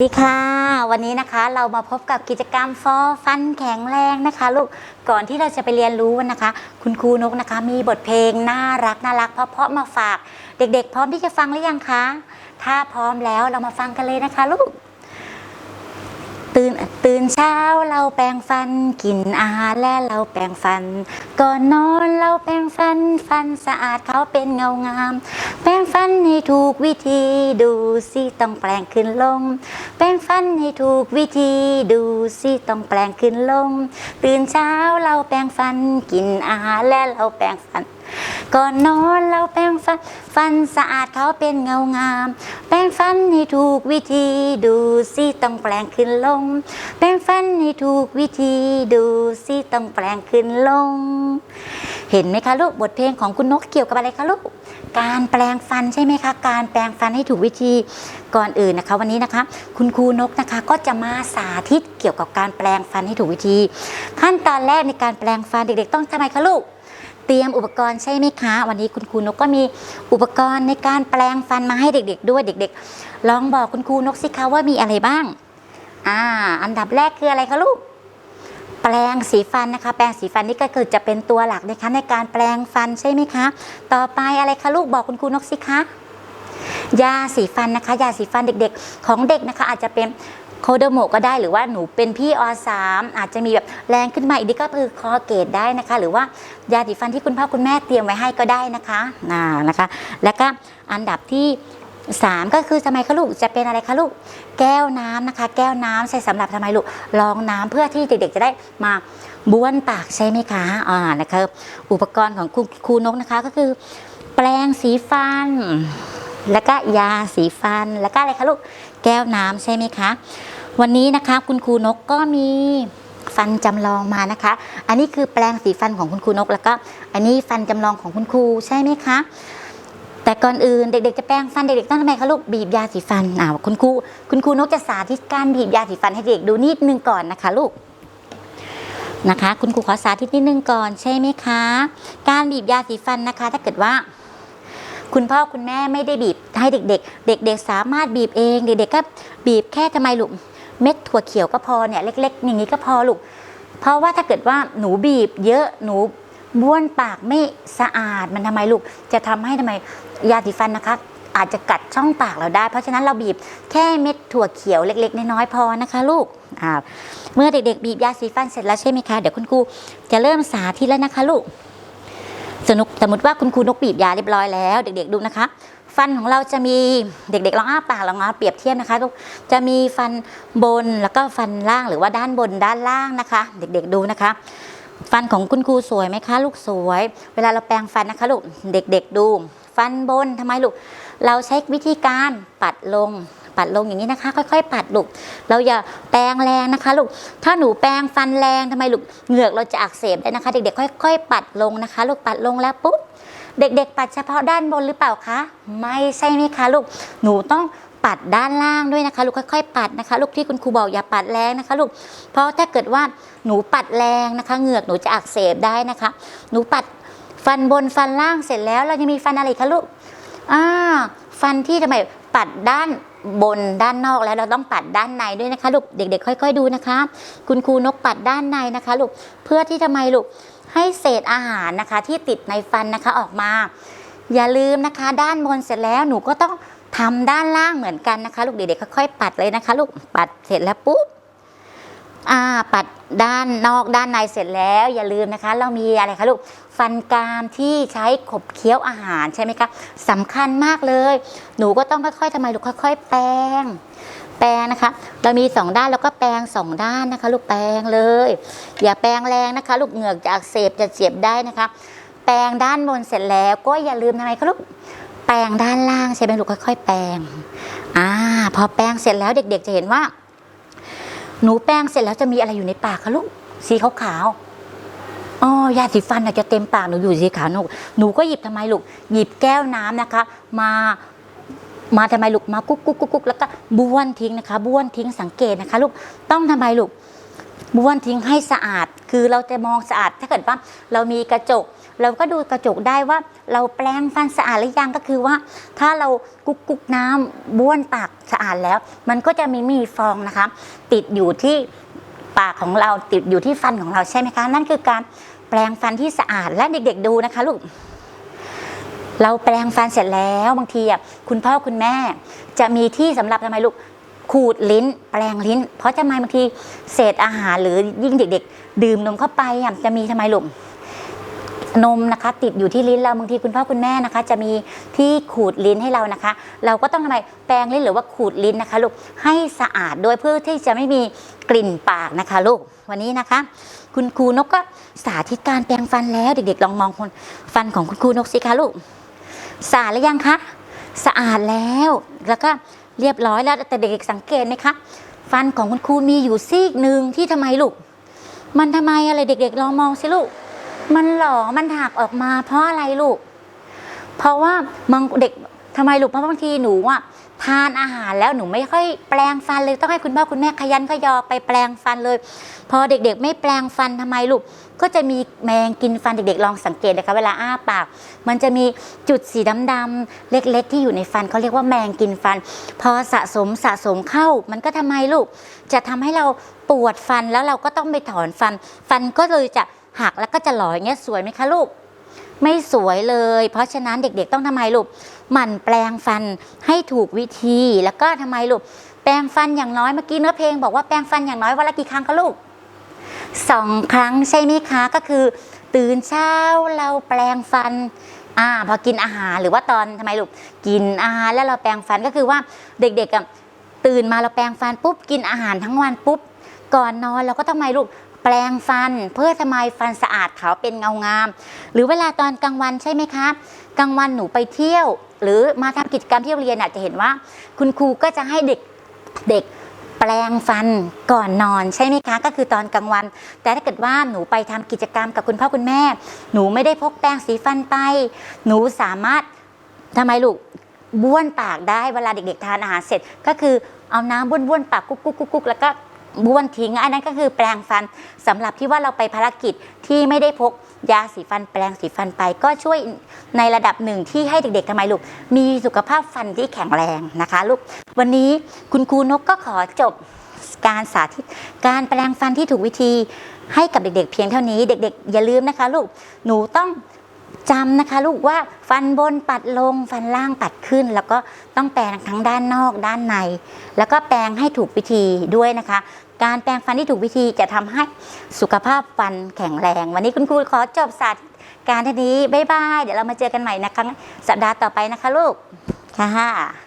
สวัสดีค่ะ วันนี้นะคะเรามาพบกับกิจกรรมฟอฟันแข็งแรงนะคะ ลูกก่อนที่เราจะไปเรียนรู้นะคะ คุณครูนกนะคะ มีบทเพลงน่ารักน่ารักเพราะๆมาฝาก เด็กๆ พร้อมที่จะฟังหรือยังคะ ถ้าพร้อมแล้วเรามาฟังกันเลยนะคะ ลูก ตื่นตื่นเช้าเราแปรงฟันกินอาหารและเราแปรงฟัน ก่อนนอนเราแปรงฟันฟันสะอาดเขาเป็นเงางาม แปรงฟันให้ถูกวิธีดูสิต้องแปรงขึ้นลง แปรงฟันให้ถูกวิธีดูสิต้องแปรงขึ้นลง ตื่นเช้าเราแปรงฟันกินอาหารและเราแปรงฟัน ก่อนนอนเราแปรงฟัน ฟันสะอาดเขาเป็นเงางาม แปรงฟันให้ถูกวิธีดูสิต้องแปรงขึ้นลง แปรงฟันให้ถูกวิธีดูสิต้องแปรงขึ้นลง เห็นไหมคะลูกบทเพลงของคุณนกเกี่ยวกับอะไรคะลูกการแปลงฟันใช่ไหมคะ การแปลงฟันให้ถูกวิธีก่อนอื่นนะคะ วันนี้นะคะ คุณครูนกนะคะก็จะมาสาธิตเกี่ยวกับการแปลงฟันให้ถูกวิธี ขั้นตอนแรกในการแปลงฟันเด็กๆ ต้องทำไมคะลูก เตรียมอุปกรณ์ใช่ไหมคะ วันนี้คุณครูนกก็มีอุปกรณ์ในการแปลงฟันมาให้เด็ก ๆ ด้วยเด็ก ๆ ลองบอกคุณครูนกสิคะว่ามีอะไรบ้าง อ่า อันดับแรกคืออะไรคะลูก แปลงสีฟันนะคะ แปลงสีฟันนี่ก็คือจะเป็นตัวหลักนะคะในการแปลงฟันใช่ไหมคะ ต่อไปอะไรคะลูกบอกคุณครูนกสิคะยาสีฟันนะคะ ยาสีฟันเด็กๆ ของเด็กนะคะ อาจจะเป็น โคโดโมก็ได้หรือว่าหนูเป็นพี่อสามอาจจะมีแบบแรงขึ้นมาอีกนิดก็คือคอเกตได้นะคะ หรือว่ายาสีฟันที่คุณพ่อคุณแม่เตรียมไว้ให้ก็ได้นะคะน่านะคะ แล้วก็อันดับที่สามก็คือทำไมคะลูกจะเป็นอะไรคะลูกแก้วน้ำนะคะ แก้วน้ำใช้สำหรับทำไมลูกรองน้ำเพื่อที่เด็กๆจะได้มาบ้วนปากใช่ไหมคะอ่านะคะอุปกรณ์ของครูครูนกนะคะก็คือ แปรงสีฟัน แล้วก็ยาสีฟัน แล้วก็อะไรคะลูก แก้วน้ำใช่ไหมคะ วันนี้นะคะคุณครูนกก็มีฟันจำลองมานะคะ อันนี้คือแปรงสีฟันของคุณครูนก แล้วก็อันนี้ฟันจำลองของคุณครูใช่ไหมคะ แต่ก่อนอื่นเด็กๆจะแปรงฟันเด็กๆต้องทำไมคะลูกบีบยาสีฟันอ่าคุณครูคุณครูนกจะสาธิตการบีบยาสีฟันให้เด็กดูนิดนึงก่อนนะคะลูกนะคะ คุณครูขอสาธิตนิดนึงก่อนใช่ไหมคะ การบีบยาสีฟันนะคะ ถ้าเกิดว่า คุณพ่อคุณแม่ไม่ได้บีบให้เด็ก ๆ เด็ก ๆ สามารถบีบเองเด็กๆก็บีบแค่ทำไมลูกเม็ดถั่วเขียวก็พอเนี่ยเล็ก ๆ อย่างนี้ก็พอลูกเพราะว่าถ้าเกิดว่าหนูบีบเยอะหนูบ้วนปากไม่สะอาดมันทำไมลูก จะทำให้ทำไมยาสีฟันนะคะอาจจะกัดช่องปากเราได้ เพราะฉะนั้นเราบีบแค่เม็ดถั่วเขียวเล็ก ๆ น้อยๆพอนะคะลูกอ่าเมื่อเด็กๆ บีบยาสีฟันเสร็จแล้วใช่ไหมคะ เดี๋ยวคุณครูจะเริ่มสาธิตแล้วนะคะลูก สนุกสมมติว่าคุณครูนกบีบยาเรียบร้อยแล้ว เด็กๆดูนะคะ ฟันของเราจะมีเด็กๆลองอ้าปากลองอ้าเปรียบเทียบนะคะลูกจะมีฟันบนแล้วก็ฟันล่างหรือว่าด้านบนด้านล่างนะคะ เด็กๆดูนะคะ ฟันของคุณครูสวยไหมคะ ลูกสวย เวลาเราแปรงฟันนะคะลูกเด็ก ๆ ดู ฟันบนทำไมลูกเราใช้วิธีการปัดลง ปัดลงอย่างนี้นะคะ ค่อย ๆ ปัดลูกเราอย่าแปรงแรงนะคะลูกถ้าหนูแปรงฟันแรงทำไมลูกเหงือกเราจะอักเสบได้นะคะ เด็กๆค่อย ๆ ปัดลงนะคะ ลูกปัดลงแล้วปุ๊บเด็ก ๆ ปัดเฉพาะด้านบนหรือเปล่าคะไม่ใช่ไหมคะลูกหนูต้องปัดด้านล่างด้วยนะคะ ลูกค่อยๆ ปัดนะคะ ลูกที่คุณครูบอกอย่าปัดแรงนะคะ ลูกเพราะถ้าเกิดว่าหนูปัดแรงนะคะ เหงือกหนูจะอักเสบได้นะคะ หนูปัดฟันบนฟันล่างเสร็จแล้ว เรายังมีฟันอะไรคะลูกอ่าฟันที่ทำไมปัดด้าน บนด้านนอกแล้วเราต้องปัดด้านในด้วยนะคะลูกเด็ก ๆ ค่อย ๆ ดูนะคะ คุณครูนกปัดด้านในนะคะลูกเพื่อที่ทำไมลูกให้เศษอาหารนะคะ ที่ติดในฟันนะคะออกมา อย่าลืมนะคะ ด้านบนเสร็จแล้วหนูก็ต้องทำด้านล่างเหมือนกันนะคะ ลูกเด็กๆค่อยๆปัดเลยนะคะ ลูกปัดเสร็จแล้วปุ๊บอ่าปัดด้านนอกด้านในเสร็จแล้ว อย่าลืมนะคะ เรามีอะไรคะลูก ฟันกรามที่ใช้ขบเคี้ยวอาหารใช่ไหมคะสำคัญมากเลย หนูก็ต้องค่อยๆทำไมลูกค่อย ๆ แปรงแปรงนะคะ เรามีสองด้านแล้วก็แปรงสองด้านนะคะ ลูกแปรงเลย อย่าแปรงแรงนะคะ ลูกเหงือกจะอักเสบจะเจ็บได้นะคะ แปรงด้านบนเสร็จแล้วก็อย่าลืมทำไมคะลูกแปรงด้านล่างใช่ไหมลูกค่อย ๆ แปรงอ่าพอแปรงเสร็จแล้วเด็ก ๆ จะเห็นว่า หนูแปรงเสร็จแล้วจะมีอะไรอยู่ในปากคะลูกสีขาวๆ อ๋อยาสีฟันน่ะจะเต็มปากหนูอยู่สีขาหนูหนูก็หยิบทำไมลูกหยิบแก้วน้ำนะคะ มามาทำไมลูกมากุ๊กกุ๊กกุ๊กแล้วก็บ้วนทิ้งนะคะ บ้วนทิ้งสังเกตนะคะ ลูกต้องทำไมลูกบ้วนทิ้งให้สะอาด คือเราจะมองสะอาดถ้าเกิดว่าเรามีกระจก เราก็ดูกระจกได้ว่าเราแปรงฟันสะอาดหรือยังก็คือว่า ถ้าเรากุกกุกน้ำบ้วนปากสะอาดแล้ว มันก็จะมีมีฟองนะคะ ติดอยู่ที่ ปากของเราติดอยู่ที่ฟันของเราใช่ไหมคะ นั่นคือการแปลงฟันที่สะอาดและเด็กๆดูนะคะลูกเราแปลงฟันเสร็จแล้วบางทีอะคุณพ่อคุณแม่ จะมีที่สำหรับทำไมลูกขูดลิ้น แปลงลิ้น เพราะทำไมบางทีเศษอาหารหรือยิ่งเด็ก ๆ ดื่มนมเข้าไปอะจะมีทำไมลูก นมนะคะติดอยู่ที่ลิ้นเราบางทีคุณพ่อคุณแม่นะคะ จะมีที่ขูดลิ้นให้เรานะคะ เราก็ต้องทำไมแปรงลิ้นหรือว่าขูดลิ้นนะคะลูกให้สะอาดด้วยเพื่อที่จะไม่มีกลิ่นปากนะคะลูกวันนี้นะคะ คุณครูนกก็สาธิตการแปรงฟันแล้วเด็กๆ ลองมองคนฟันของคุณครูนกสิคะลูกสะอาดหรือยังคะสะอาดแล้วแล้วก็เรียบร้อยแล้วแต่เด็กๆสังเกตไหมคะฟันของคุณครูมีอยู่ซีกหนึ่งที่ทำไมลูกมันทำไมอะไรเด็ก ๆ ลองมองสิลูก มันหล่อมันหักออกมาเพราะอะไรลูก เพราะว่าบางเด็กทำไมลูกเพราะบางทีหนูอะทานอาหารแล้วหนูไม่ค่อยแปลงฟันเลยต้องให้คุณพ่อคุณแม่ขยันขยอไปแปลงฟันเลย พอเด็กๆ ไม่แปลงฟันทำไมลูกก็จะมีแมงกินฟันเด็กๆ ลองสังเกตนะคะเวลาอ้าปาก มันจะมีจุดสีดำๆเล็กๆ ที่อยู่ในฟันเขาเรียกว่าแมงกินฟัน พอสะสมสะสมเข้า มันก็ทำไมลูก จะทำให้เราปวดฟันแล้วเราก็ต้องไปถอนฟัน ฟันก็เลยจะ หักแล้วก็จะหลอยอย่างเงี้ยสวยไหมคะลูก ไม่สวยเลย เพราะฉะนั้นเด็กๆต้องทำไมลูกหมั่นแปลงฟันให้ถูกวิธีแล้วก็ทำไมลูกแปรงฟันอย่างน้อยเมื่อกี้เนื้อเพลงบอกว่าแปรงฟันอย่างน้อยวันละกี่ครั้งคะลูกสองครั้งใช่ไหมคะก็คือ ตื่นเช้าเราแปรงฟันอ่าพอกินอาหารหรือว่าตอนทำไมลูกกินอาหารแล้วเราแปรงฟันก็คือว่าเด็กๆตื่นมาเราแปรงฟันปุ๊บกินอาหารทั้งวันปุ๊บก่อนนอนเราก็ต้องทำไมลูก แปรงฟัน เพื่อทำไมฟันสะอาดขาวเป็นเงางาม หรือเวลาตอนกลางวันใช่ไหมคะกลางวันหนูไปเที่ยว หรือมาทำกิจกรรมที่โรงเรียนอาจจะเห็นว่า คุณครูก็จะให้เด็กเด็กแปรงฟันก่อนนอนใช่ไหมคะ ก็คือตอนกลางวัน แต่ถ้าเกิดว่าหนูไปทำกิจกรรมกับคุณพ่อคุณแม่ หนูไม่ได้พกแปรงสีฟันไป หนูสามารถทำไมลูกบ้วนปากได้เวลาเด็กๆทานอาหารเสร็จ ก็คือเอาน้ำบ้วนบ้วนๆปากกุ๊กกุ๊กกุ๊กกุ๊กแล้วก็ บ้วนทิ้ง อันนั้นก็คือแปรงฟันสำหรับที่ว่าเราไปภารกิจที่ไม่ได้พกยาสีฟันแปรงสีฟันไป ก็ช่วยในระดับหนึ่งที่ให้เด็กๆทำไมลูก มีสุขภาพฟันที่แข็งแรงนะคะลูก วันนี้คุณครูนกก็ขอจบการสาธิต การแปลงฟันที่ถูกวิธีให้กับเด็กๆเพียงเท่านี้ เด็ก ๆ อย่าลืมนะคะ ลูกหนูต้อง จำนะคะ ลูกว่าฟันบนปัดลงฟันล่างปัดขึ้น แล้วก็ต้องแปรงทั้งด้านนอกด้านใน แล้วก็แปรงให้ถูกวิธีด้วยนะคะ การแปรงฟันที่ถูกวิธีจะทำให้สุขภาพฟันแข็งแรง วันนี้คุณครูขอจบสาธิตการท่านี้บ๊ายบายเดี๋ยวเรามาเจอกันใหม่นะคะสัปดาห์ต่อไปนะคะลูกค่ะ